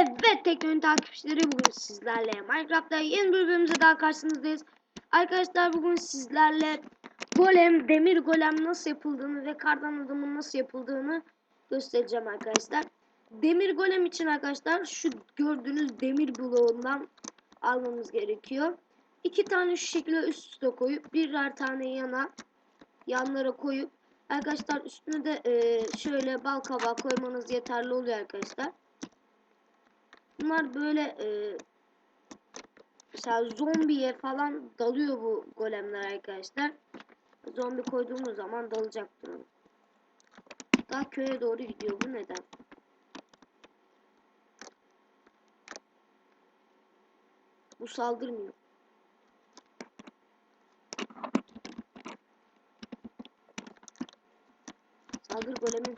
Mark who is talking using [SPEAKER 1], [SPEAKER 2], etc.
[SPEAKER 1] Evet teknoloji takipçileri bugün sizlerle Minecraft'ta yeni bir bölümümüze daha karşınızdayız. Arkadaşlar bugün sizlerle golem, demir golem nasıl yapıldığını ve kardan adamın nasıl yapıldığını göstereceğim arkadaşlar. Demir golem için arkadaşlar şu gördüğünüz demir bloğundan almamız gerekiyor. İki tane şu şekilde üst üste koyup birer tane yana yanlara koyup arkadaşlar üstüne de e, şöyle bal kabağı koymanız yeterli oluyor arkadaşlar adamlar böyle e, mesela zombiye falan dalıyor bu golemler arkadaşlar. Zombi koyduğumuz zaman dalacak durum. Daha köye doğru gidiyor bu neden? Bu saldırmıyor. Saldır golemin